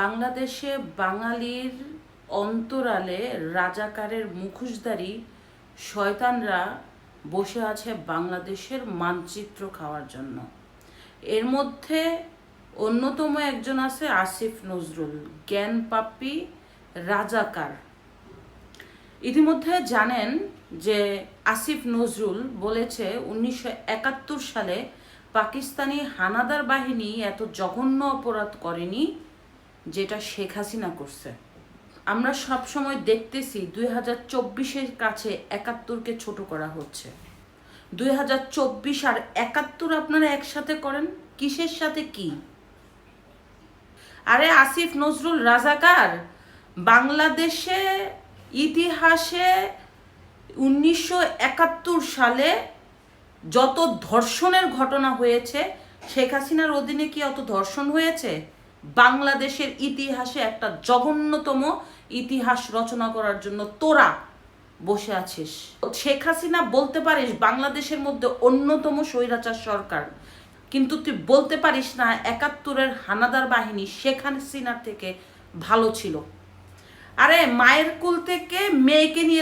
বাংলাদেশে বাঙালির অন্তরালে রাজাকারের মুখোশধারী শয়তানরা বসে আছে বাংলাদেশের মানচিত্র খাওয়ার জন্য। এর মধ্যে অন্যতম একজন আছে আসিফ নজরুল, জ্ঞান পাপ্পি রাজাকার। ইতিমধ্যে জানেন যে আসিফ নজরুল বলেছে উনিশশো একাত্তর সালে পাকিস্তানি হানাদার বাহিনী এত জঘন্য অপরাধ করেনি যেটা শেখ হাসিনা করছে। আমরা সব সময় দেখতেছি দুই হাজার চব্বিশের কাছে একাত্তরকে ছোট করা হচ্ছে। দুই হাজার চব্বিশ আর একাত্তর আপনারা একসাথে করেন? কিসের সাথে কি? আরে আসিফ নজরুল রাজাকার, বাংলাদেশে ইতিহাসে উনিশশো একাত্তর সালে যত ধর্ষণের ঘটনা হয়েছে, শেখ হাসিনার অধীনে কি অত ধর্ষণ হয়েছে? বাংলাদেশের ইতিহাসে একটা জঘন্যতম ইতিহাস রচনা করার জন্য তোরা বসে আছিস। শেখ হাসিনা বলতে পারিস বাংলাদেশের মধ্যে অন্যতম স্বৈরাচার সরকার। কিন্তু তুই বলতে পারিস না একাত্তরের হানাদার বাহিনী শেখ হাসিনার থেকে ভালো ছিল। আরে মায়ের কুল থেকে মেয়েকে নিয়ে